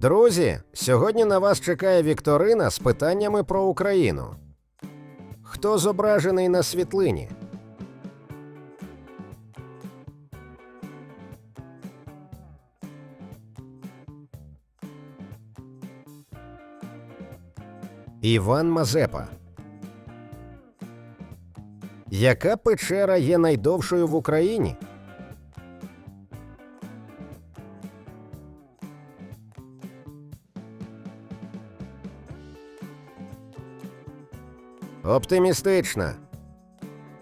Друзі, сьогодні на вас чекає вікторина з питаннями про Україну. Хто зображений на світлині? Іван Мазепа. Яка печера є найдовшою в Україні? Оптимістична.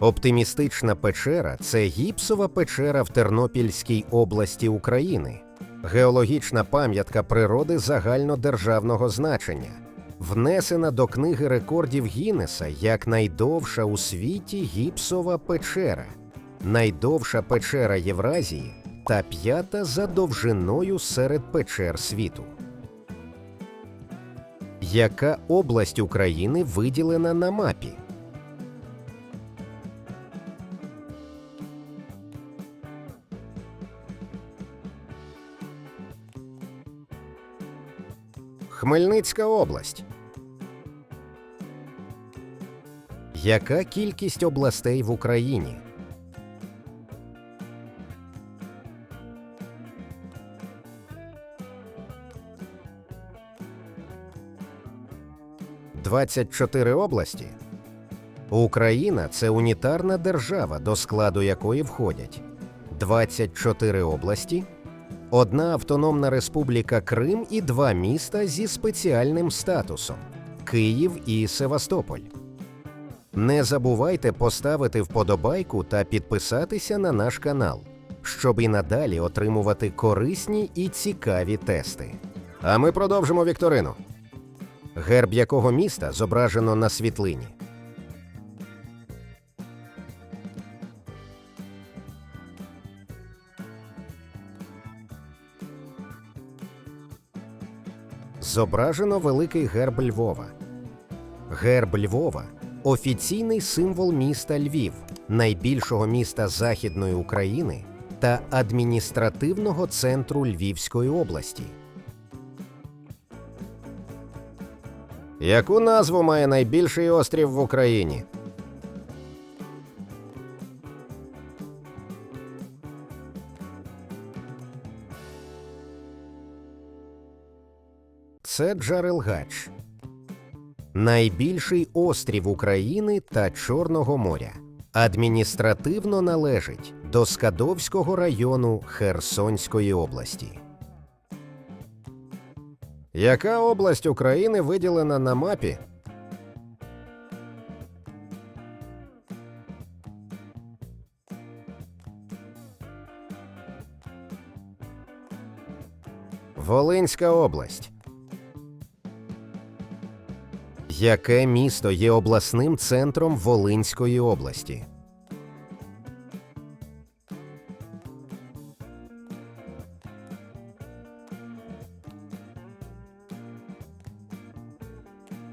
Оптимістична печера це гіпсова печера в Тернопільській області України, геологічна пам'ятка природи загальнодержавного значення, внесена до книги рекордів Гіннеса як найдовша у світі гіпсова печера, найдовша печера Євразії та п'ята за довжиною серед печер світу. Яка область України виділена на мапі? Хмельницька область. Яка кількість областей в Україні? Двадцять чотири області. Україна це унітарна держава, до складу якої входять 24 області, одна автономна республіка Крим і два міста зі спеціальним статусом Київ і Севастополь. Не забувайте поставити вподобайку та підписатися на наш канал, щоб і надалі отримувати корисні і цікаві тести. А ми продовжимо вікторину. Герб якого міста зображено на світлині? Зображено великий герб Львова. Герб Львова офіційний символ міста Львів, найбільшого міста Західної України та адміністративного центру Львівської області. Яку назву має найбільший острів в Україні? Це Джарелгач. Найбільший острів України та Чорного моря. Адміністративно належить до Скадовського району Херсонської області. Яка область України виділена на мапі? Волинська область. Яке місто є обласним центром Волинської області?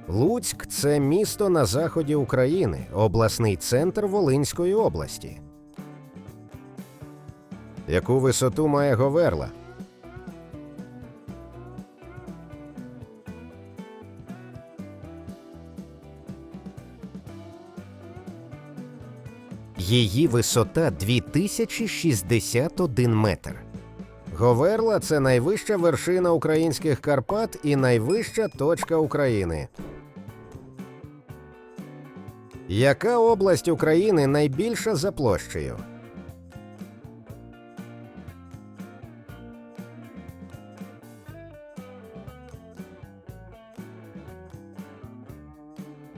Луцьк це місто на заході України, обласний центр Волинської області. Яку висоту має Говерла? Її висота 2061 метр. Говерла це найвища вершина українських Карпат і найвища точка України. Яка область України найбільша за площею?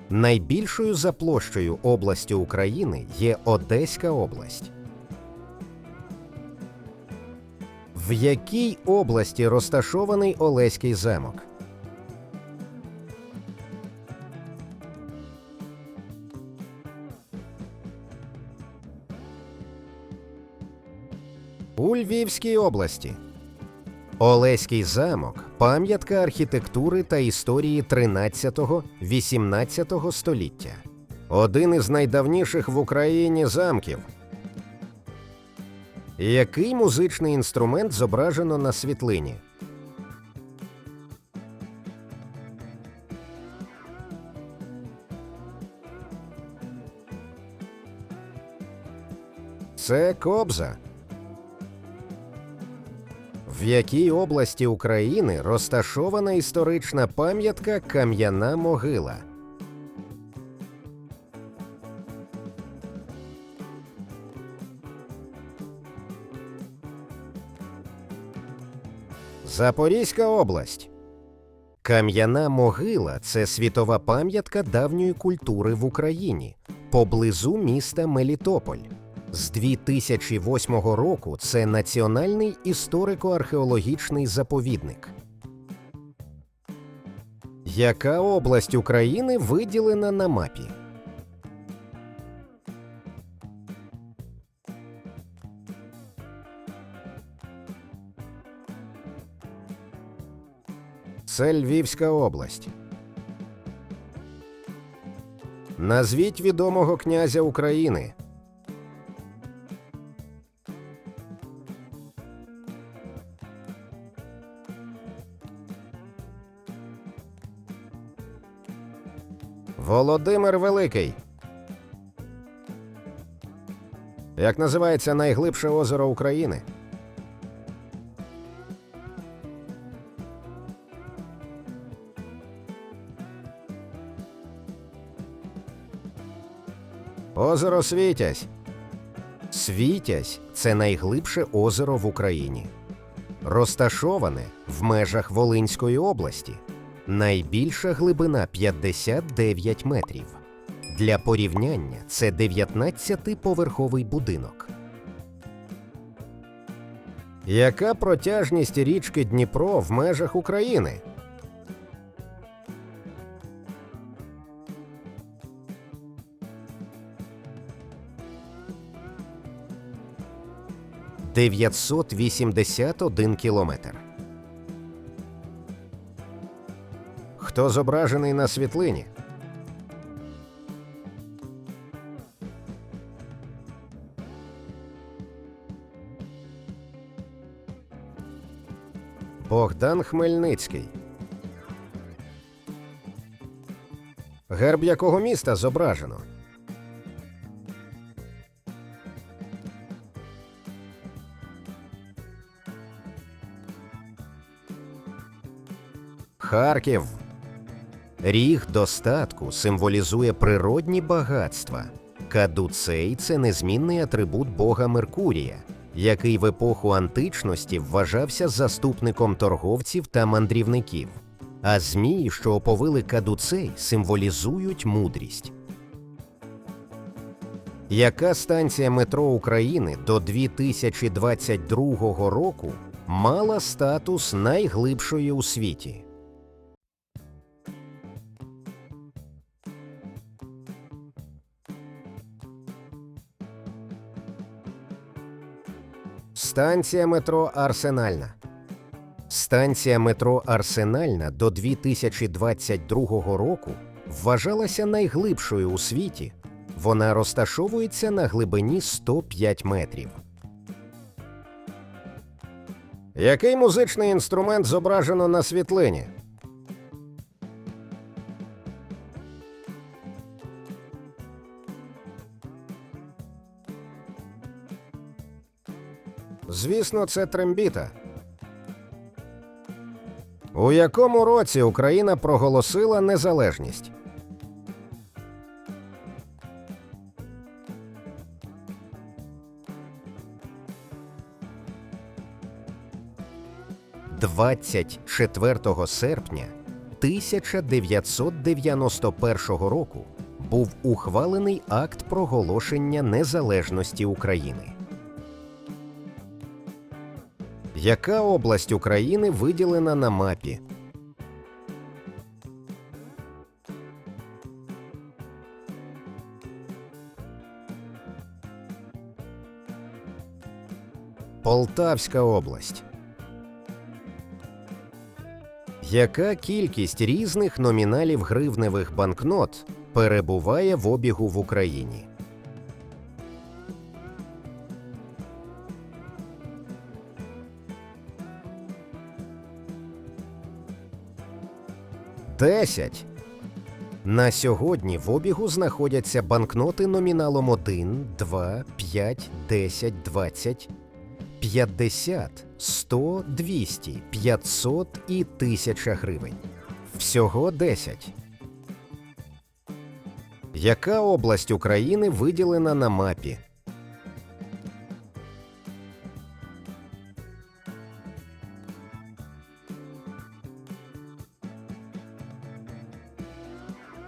Найбільшою за площею областю України є Одеська область. В якій області розташований Олеський замок? Львівській області. Олеський замок пам'ятка архітектури та історії 13-18 століття. Один із найдавніших в Україні замків. Який музичний інструмент зображено на світлині? Це кобза. Якій області України розташована історична пам'ятка Кам'яна могила? Запорізька область. Кам'яна могила це світова пам'ятка давньої культури в Україні поблизу міста Мелітополь. З 2008 року це Національний історико-археологічний заповідник. Яка область України виділена на мапі? Це Львівська область. Назвіть відомого князя України. Володимир Великий. Як називається найглибше озеро України? Озеро Світязь. Світязь це найглибше озеро в Україні. Розташоване в межах Волинської області. Найбільша глибина 59 метрів. Для порівняння це 19-поверховий будинок. Яка протяжність річки Дніпро в межах України? Дев'ятсот вісімдесят один кілометр. Хто зображений на світлині? Богдан Хмельницький. Герб якого міста зображено? Харків. Ріг достатку символізує природні багатства. Кадуцей це незмінний атрибут бога Меркурія, який в епоху античності вважався заступником торговців та мандрівників. А змії, що оповили кадуцей, символізують мудрість. Яка станція метро України до 2022 року мала статус найглибшої у світі? Станція метро Арсенальна. Станція метро Арсенальна до 2022 року вважалася найглибшою у світі. Вона розташовується на глибині 105 метрів. Який музичний інструмент зображено на світлині? Звісно, це трембіта. У якому році Україна проголосила незалежність? Двадцять четвертого серпня 1991 року був ухвалений акт проголошення незалежності України. Яка область України виділена на мапі? Полтавська область. Яка кількість різних номіналів гривневих банкнот перебуває в обігу в Україні? Десять. На сьогодні в обігу знаходяться банкноти номіналом 1, 2, 5, 10, 20, 50, 100, 200, 500 і 1000 гривень. Всього 10. Яка область України виділена на мапі?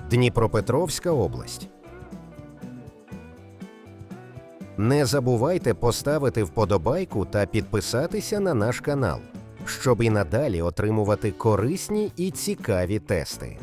Дніпропетровська область. Не забувайте поставити вподобайку та підписатися на наш канал, щоб і надалі отримувати корисні і цікаві тести.